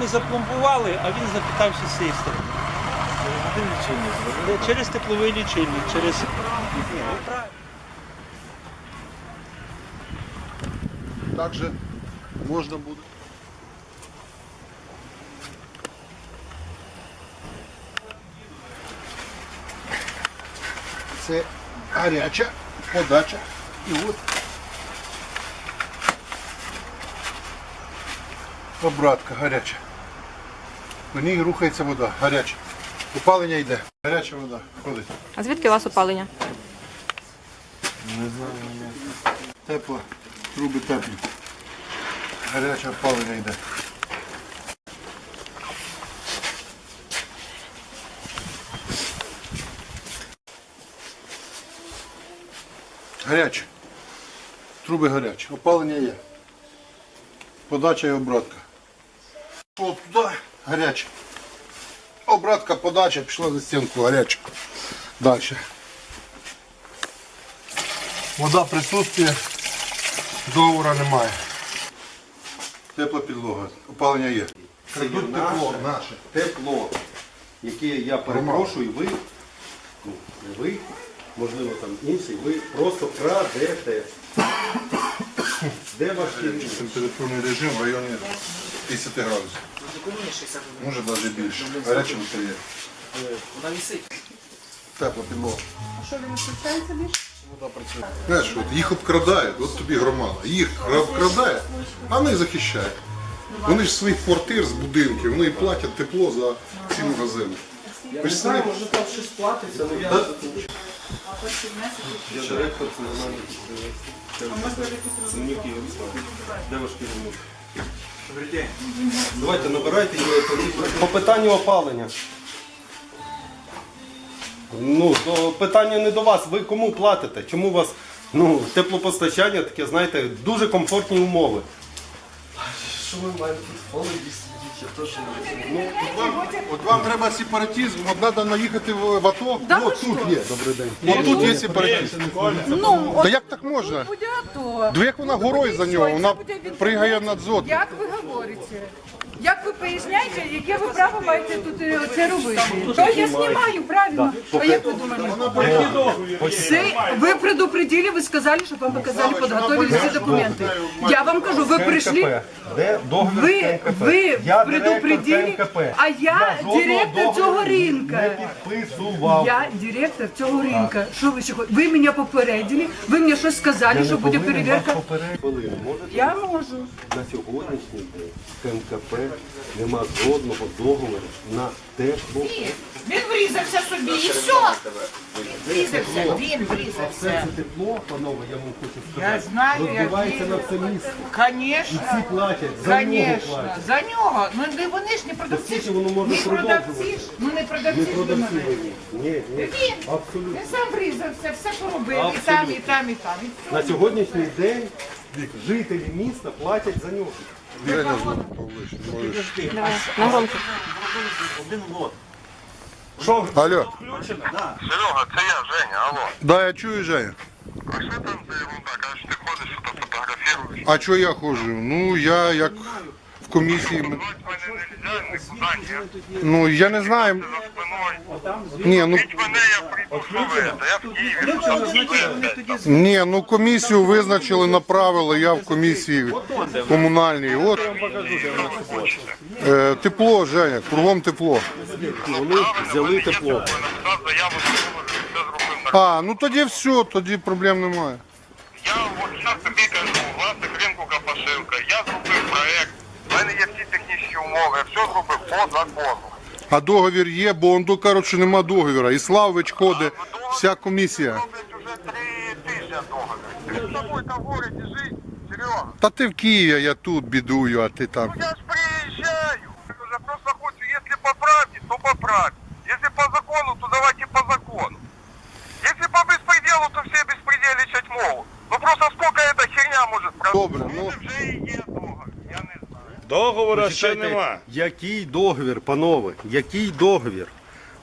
ми запломбували, а він запитався з цієї сторони. Через тепловий лічильник, через. Також можна буде. Це гаряча подача. І от обратка гаряча. По ній рухається вода, гаряча. Опалення йде. Гаряча вода ходить. А звідки у вас опалення? Не знаю. Тепла, труби теплі. Гаряче опалення йде. Гаряче. Труби гарячі. Опалення є. Подача і обратка. От туди гаряче. Обратка, подача, пішла за стінку гаряча. Далі. Вода присутствує, договора немає. Тепла підлога, опалення є. Це є наше наше. тепло, яке я перепрошую, ви, ну, не ви, можливо там інший, ви просто крадете. Де ваш керівник? Температурний режим в районі 50 градусів. Може навіть більше. Гаряче є. Вона висить. Тепла підлога. А що він включається більше? Вода працює. Знаєш, от їх обкрадають, от тобі громада. Їх обкрадає, а вони захищають. Вони ж з своїх квартир, з будинків, вони платять тепло за ці магазини. Ви ж самі Може там щось платиться, але я. Я директор комунального підприємства. Семенюк Ігор Славович. Де Давайте набирайте його. По питанню опалення. Ну, то питання не до вас. Ви кому платите? Чому у вас ну, теплопостачання таке, знаєте, дуже комфортні умови? Що ми маємо тут в холоді сидіти, я теж не розумію. От вам, от вам треба сепаратизм, от треба наїхати в, в АТО. Да от тут що? є. Добрий день. От тут є сепаратизм. Ну, Та як так можна? буде АТО. Диви, як вона горою за нього, вона пригає над зод. Як ви говорите? Як ви поясняєте, яке ви право маєте тут е, це робити? То я знімаю, правильно. А як ви думаєте? Це ви предупредили, ви сказали, щоб вам показали, підготовили всі документи. Я вам кажу, ви прийшли, Де договір ви, КНКП? ви Я предупредили, КНКП. а я жодного директор договору цього Не ринка. підписував. Я директор цього ринка. Що ви ще хочете? Ви мене попередили, ви мені щось сказали, що буде перевірка. Хвилину. Можете Я можу. на сьогоднішній день КНКП нема жодного договору на тепло. Він врізався собі і все. Врізався, він врізався. Це тепло, панове, я вам хочу Я сказати. знаю, я Розбивається на все місто. Конечно. Всі платять, за нього Конечно, платять. за нього. Ну не вони ж не продавці. ж- воно може не продавці продовжуватися? ж. Ну не продавці Не ж продавці до мене. ви. Ні, ні, Він. абсолютно. Він сам врізався, все поробив. І там, і там, і там. І. На сьогоднішній день жителі міста платять за нього. Женя звук можеш. На громко. Один лот. Алло. Серега, це я, Женя, алло. Да, я чую, Женя. А що там за ерунда? Кажеш, ти ходиш, що фотографіруєш? А чого я ходжу? Ну, я як в комісії. ми- Звати мене нельзя, нікуди, ні. Ну, я не знаю. За спиною. Ні, ну, Бить мене, я ну що ви? ні, ну комісію визначили, направили, я в комісії комунальній. От е, тепло, Женя, кругом тепло. Вони взяли тепло. А, ну тоді все, тоді проблем немає. Я от зараз тобі кажу, власник ринку Капашилка, я зробив проект, в мене є всі технічні умови, я все зробив по закону. А договір є, бо он що нема договора. І Славович ходить, вся комісія. Роблять три тижні договір. Ти з собою там в городі жить, Серега. Та ти в Києві, я тут бідую, а ти там. Я ж приезжаю. Я просто хочу, если по правде, то по правде. Если по закону, то давайте по закону. Если по беспределу, то все беспредельничать могут. Ну просто сколько эта херня может Добре, ну. Вже і Договора ще нема. Який договір, панове? Який договір?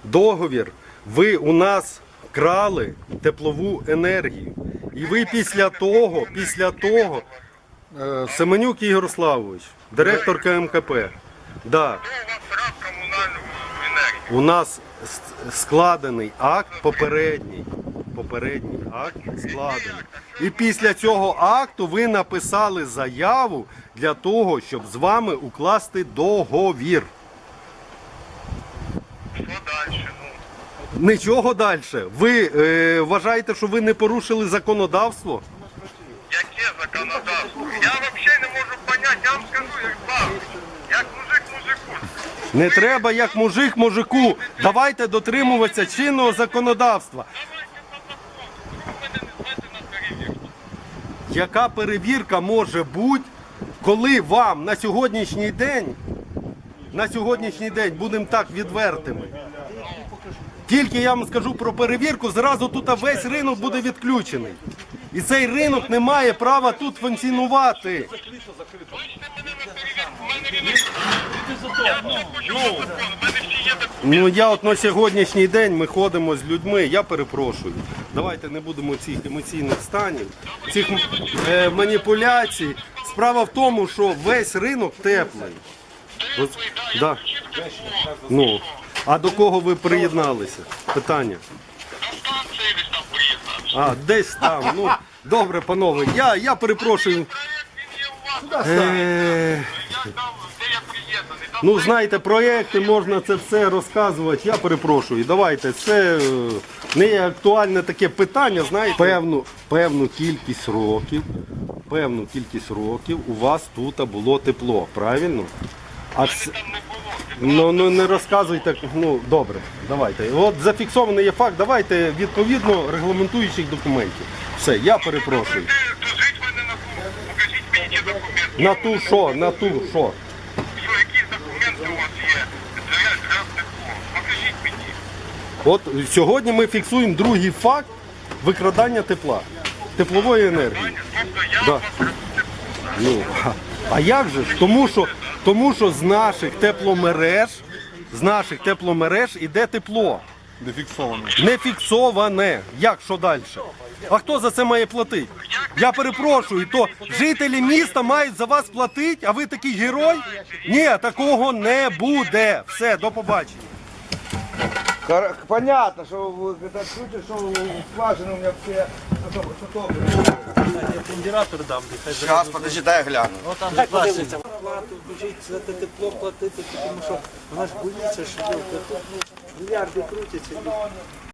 Договір. Ви у нас крали теплову енергію. І ви після того, після того, Е, Семенюк Ігор Славович, директор КМКП, Да. У вас нас с- складений акт попередній. Попередній акт складений. І після цього акту ви написали заяву для того, щоб з вами укласти договір. Что дальше? Ну, Нічого далі. Ви е, вважаєте, що ви не порушили законодавство? яке законодавство? Я вообще не можу понять, я вам скажу, як бабу, як мужик мужику. Не треба як мужик мужику. Давайте дотримуватися чинного законодавства. Давайте по закону, чого ви мене не звете на перевірку? Яка перевірка може бути, коли вам на сьогоднішній день, на сьогоднішній день будемо так відвертими. Тільки я вам скажу про перевірку, зразу тут весь ринок буде відключений. І цей ринок не має права тут функціонувати. Ну я от на сьогоднішній день ми ходимо з людьми. Я перепрошую. Давайте не будемо цих емоційних станів, цих е, маніпуляцій. Справа в тому, що весь ринок теплий. Роз- Да. Ну, а до кого ви приєдналися? Питання. А, десь там. Ну, добре, панове. Я, я перепрошую. Проект він є у вас. Е, Ну, знаєте, проєкти можна це все розказувати. Я перепрошую. Давайте, це е, не є актуальне таке питання, знаєте. Певну, певну кількість років, певну кількість років у вас тут було тепло, правильно? А це, ну, ну не розказуйте, ну добре, давайте. От зафіксований є факт, давайте відповідно регламентуючих документів. Все, я перепрошую. Де тут жить в мене на ту. Покажіть мені ті документи. На ту що, на ту що? Що, які документи у вас є? Для тепло. Покажіть мені. От сьогодні ми фіксуємо другий факт викрадання тепла, теплової енергії. Тобто я Да. вас роблю. Ну, а- а як же ж? Тому що, тому що з наших тепломереж, з наших тепломереж іде тепло. Не фіксовано. Не фіксоване. Як що далі? А хто за це має платити? Я перепрошую, то жителі міста мають за вас платити, а ви такий герой? Ні, такого не буде. Все, до побачення. Кор- Понятно, что вы это открутите, что скважины у меня все Сейчас, подожди, дай я гляну. Плату, біжить за те тепло платити, тому що вона ж боїться, що мільярди крутяться.